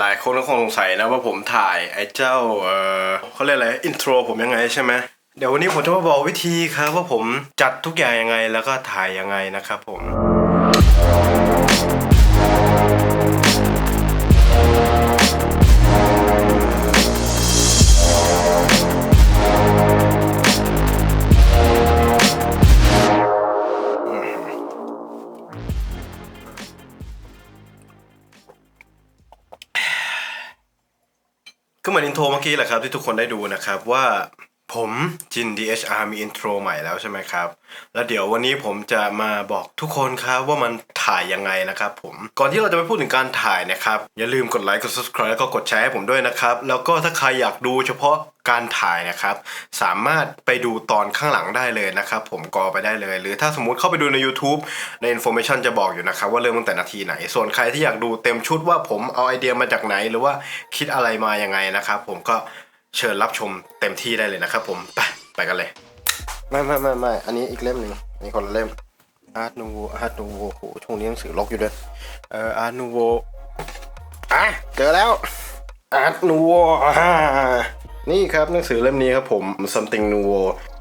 หลายคนก็คงสงสัยนะว่าผมถ่ายไอ้เจ้าเออเขาเรียกอะไรอินโทรผมยังไงใช่ไหมเดี๋ยววันนี้ผมจะมาบอกวิธีครับว่าผมจัดทุกอย่างยังไงแล้วก็ถ่ายยังไงนะครับผม ก็เหมือนอินโทรเมื่อกี้แหละครับที่ทุกคนได้ดูนะครับว่า ผมจิน DHR มีอินโทรใหม่แล้วใช่ไหมครับ แล้วเดี๋ยววันนี้ผมจะมาบอกทุกคนครับว่ามันถ่ายยังไงนะครับผม ก่อนที่เราจะไปพูดถึงการถ่ายนะครับ อย่าลืมกดไลค์ กด subscribe แล้วก็กดแชร์ให้ผมด้วยนะครับ แล้วก็ถ้าใครอยากดูเฉพาะการถ่ายนะครับ สามารถไปดูตอนข้างหลังได้เลยนะครับ ผมกอไปได้เลย หรือถ้าสมมุติเข้าไปดูใน YouTube ใน information จะบอกอยู่นะครับ ว่าเริ่มตั้งแต่นาทีไหน ส่วนใครที่อยากดูเต็มชุดว่าผมเอาไอเดียมาจากไหน หรือว่าคิดอะไรมายังไงนะครับ ผมก็ เชิญรับชมเต็มที่ได้เลยนะครับผม ไปไปกันเลย ไม่ไม่ไม่ไม่อันนี้อีกเล่มหนึ่งอันนี้คนละเล่มอาร์ตนูโวอาร์ตนูโวโหช่วงนี้หนังสือลกอยู่ด้วยเอ่ออาร์ตนูโวอะเจอแล้วอาร์ตนูโวนี่ครับหนังสือเล่มนี้ครับผม something new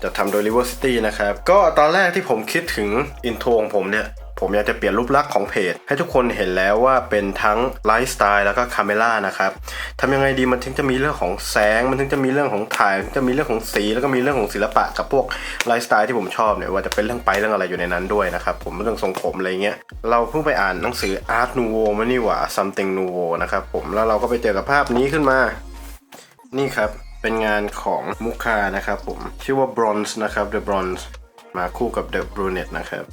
จะทำโดย River City นะครับ ก็ตอนแรกที่ผมคิดถึงอินโทรของผมเนี่ย ผมอยากจะเปลี่ยนรูปลักษณ์ของเพจ ให้ทุกคนเห็นแล้วว่าเป็นทั้งไลฟ์สไตล์แล้วก็คาเมล่านะครับทำยังไงดีมันถึงจะมีเรื่องของแสง มันถึงจะมีเรื่องของถ่ายมันจะมีเรื่องของสีแล้วก็มีเรื่องของศิลปะกับพวกไลฟ์สไตล์ที่ผมชอบเนี่ยว่าจะเป็นเรื่องไปเรื่องอะไรอยู่ในนั้นด้วยนะครับผมเรื่องทรงผมอะไรเงี้ยเราเพิ่งไปอ่านหนังสือ Art Nouveau มานี่หว่า something nouveau นะครับผมแล้วเราก็ไปเจอกับภาพนี้ขึ้นมา นี่ครับเป็นงานของมุคานะครับผมชื่อว่า Bronze นะครับ The Bronze มาคู่กับ The Brunette นะครับ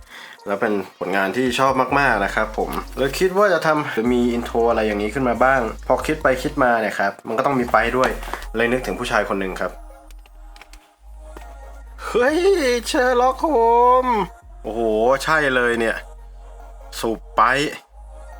แล้วเป็นผลงานที่ชอบมากๆนะครับผมเลยคิดว่าจะทำจะมีอินโทรอะไรอย่างนี้ขึ้นมาบ้าง พอคิดไปคิดมาเนี่ยครับมันก็ต้องมีไปด้วยเลยนึกถึงผู้ชายคนหนึ่งครับ เฮ้ยเชอร์ล็อกโฮมโอ้โห ใช่เลยเนี่ย สูบไป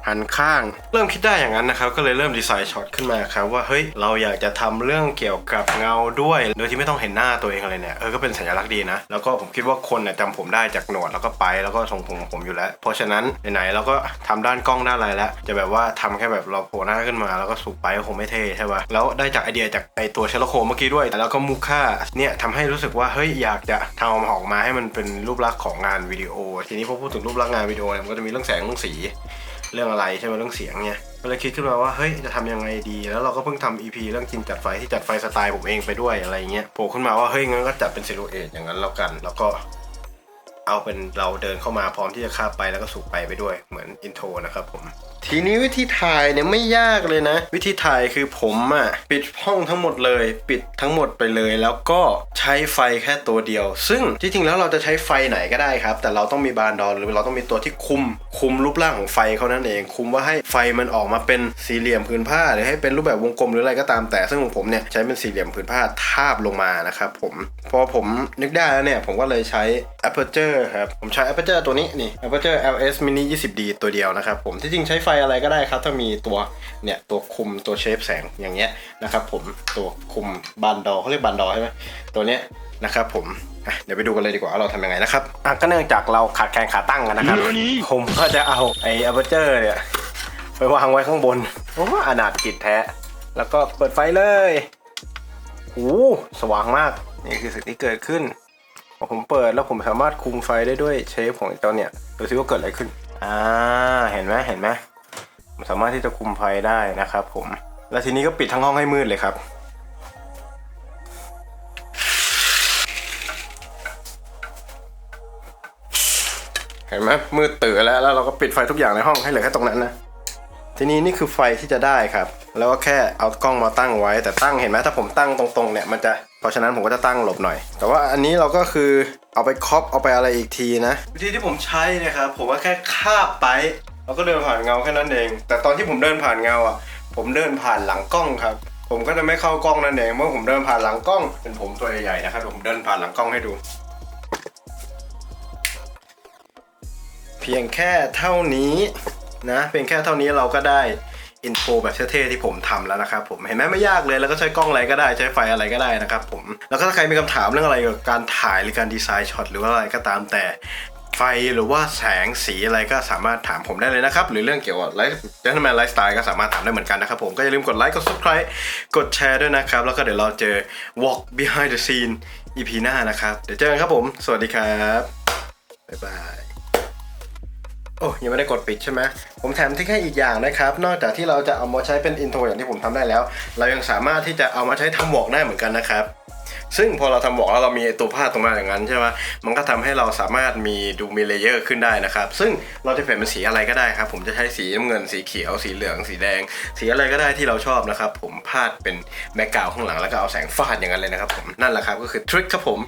หันข้าง เริ่มคิดได้อย่างนั้นนะครับ ก็เลยเริ่มดีไซน์ช็อตขึ้นมาครับว่าเฮ้ยเราอยากจะทำเรื่องเกี่ยวกับเงาด้วย โดยที่ไม่ต้องเห็นหน้าตัวเองอะไรเนี่ยเออก็เป็นสัญลักษณ์ดีนะ แล้วก็ผมคิดว่าคนน่ะจำผมได้จากหนวดแล้วก็ไปแล้วก็ทรงผมผมอยู่แล้ว เพราะฉะนั้นไหนๆเราก็ทำด้านกล้องด้านอะไรแล้ว จะแบบว่าทำแค่แบบเราโผล่หน้าขึ้นมาแล้วก็สูบไปก็คงไม่เท่ใช่ป่ะแล้วได้จากไอเดียจากไอตัวเชลโคเมื่อกี้ด้วยแล้วก็มูค่าเนี่ยทำให้รู้สึกว่าเฮ้ยอยากจะทำออกมาให้มันเป็นรูปลักษณ์ของงานวิดีโอ ทีนี้พอพูดถึงรูปลักษณ์งานวิดีโอเนี่ยมันก็จะมีเรื่องแสงเรื่องสี เรื่องอะไรใช่ไหมเรื่องเสียงเนี่ยก็เลยคิดขึ้นมาว่าเฮ้ยจะทำยังไงดี แล้วเราก็เพิ่งทำ EP เรื่องจินจัดไฟที่จัดไฟสไตล์ผมเองไปด้วยอะไรเงี้ยโผล่ขึ้นมาว่าเฮ้ยงั้นก็จัดเป็นซิลูเอตอย่างนั้นแล้วกัน แล้วก็เอาเป็นเราเดินเข้ามาพร้อมที่จะคาไปแล้วก็สูบไปไปด้วยเหมือนอินโทรนะครับผม ทีนี้วิธีถ่ายเนี่ยไม่ยากเลยนะ วิธีถ่ายคือผมอะปิดห้องทั้งหมดเลย ปิดทั้งหมดไปเลย แล้วก็ใช้ไฟแค่ตัวเดียว ซึ่งที่จริงแล้วเราจะใช้ไฟไหนก็ได้ครับ แต่เราต้องมีบานดอนหรือเราต้องมีตัวที่คุม คุมรูปร่างของไฟเขานั่นเอง คุมว่าให้ไฟมันออกมาเป็นสี่เหลี่ยมผืนผ้า หรือให้เป็นรูปแบบวงกลมหรืออะไรก็ตามแต่ซึ่งของผมเนี่ยใช้เป็นสี่เหลี่ยมผืนผ้าทาบลงมานะครับผมพอผมนึกได้แล้วเนี่ยผมก็เลยใช้ aperture ครับผมใช้ aperture ตัวนี้นี่ aperture ls mini 20d ตัวเดียวนะครับผมที่จริงใช้ไฟอะไรก็ได้ครับ ถ้ามีตัวเนี่ยตัวคุมตัวเชฟแสงอย่างเงี้ยนะครับผมตัวคุมบันดอเขาเรียกบันดอใช่ไหมตัวเนี้ยนะครับผมอะเดี๋ยวไปดูกันเลยดีกว่าว่าเราทำยังไงนะครับอะก็เนื่องจากเราขาดแคลนขาตั้งกันนะครับ ผมก็จะเอาไอ้ aperture เนี่ยไปวางไว้ข้างบนโอ้อนาถกิจแท้ แล้วก็เปิดไฟเลยโอ้สว่างมาก นี่คือสิ่งที่เกิดขึ้นพอผมเปิดแล้วผมสามารถคุมไฟได้ด้วยเชฟของไอ้ตัวเนี่ยดูซิว่าเกิดอะไรขึ้น อ่า เห็นไหมเห็นไหมผม สามารถที่จะคุมไฟได้นะครับผม แล้วทีนี้ก็ปิดทั้งห้องให้มืดเลยครับ เห็นไหมมืดตื่นแล้วแล้วเราก็ปิดไฟทุกอย่างในห้องให้เหลือแค่ตรงนั้นนะทีนี้นี่คือไฟที่จะได้ครับ แล้วก็แค่เอากล้องมาตั้งไว้ แต่ตั้งเห็นไหมถ้าผมตั้งตรงๆเนี่ยมันจะเพราะฉะนั้นผมก็จะตั้งหลบหน่อย แต่ว่าอันนี้เราก็คือเอาไปครอปเอาไปอะไรอีกทีนะ วิธีที่ผมใช้นะครับผมว่าแค่คาบไป แล้วก็เดินผ่านเงาแค่นั้นเอง แต่ตอนที่ผมเดินผ่านเงาอะ ผมเดินผ่านหลังกล้องครับ ผมก็จะไม่เข้ากล้องนั่นเองเมื่อผมเดินผ่านหลังกล้อง เป็นผมตัวใหญ่ๆนะครับผมเดินผ่านหลังกล้องให้ดู เพียงแค่เท่านี้นะเพียงแค่เท่านี้เราก็ได้อินโฟแบบเท่ๆที่ผมทำแล้วนะครับผมเห็นไหมไม่ยากเลยแล้วก็ใช้กล้องอะไรก็ได้ใช้ไฟอะไรก็ได้นะครับผมแล้วก็ถ้าใครมีคำถามเรื่องอะไรเกี่ยวกับการถ่ายหรือการดีไซน์ช็อตหรือว่าอะไรก็ตามแต่ ไฟหรือว่าแสงสีอะไรก็สามารถถามผมได้เลยนะครับ หรือเรื่องเกี่ยวกับไลฟ์เจนแมนไลฟ์สไตล์ก็สามารถถามได้เหมือนกันนะครับผมก็อย่าลืมกดไลค์กด subscribe กดแชร์ด้วยนะครับ แล้วก็เดี๋ยวเราเจอ walk behind the scene EP หน้านะครับ เดี๋ยวเจอกันครับผม สวัสดีครับบ๊ายบายโอ้ยังไม่ได้กดปิดใช่ไหมผมแถมที่แค่อีกอย่างนะครับ นอกจากที่เราจะเอามาใช้เป็นอินโทรอย่างที่ผมทำได้แล้ว เรายังสามารถที่จะเอามาใช้ทำวอกได้เหมือนกันนะครับ ซึ่งพอเราทำบอกแล้วเรามีตัวผ้าตรงมาอย่างนั้นใช่ไหมมันก็ทำให้เราสามารถมีดูมีเลเยอร์ขึ้นได้นะครับ ซึ่งเราจะเปลี่ยนเป็นสีอะไรก็ได้ครับ ผมจะใช้สีน้ำเงินสีเขียว สีเหลือง สีแดง สีอะไรก็ได้ที่เราชอบนะครับ ผมพาดเป็นแบ็กกราวข้างหลังแล้วก็เอาแสงฟาดอย่างนั้นเลยนะครับผมนั่นแหละครับก็คือทริคครับผม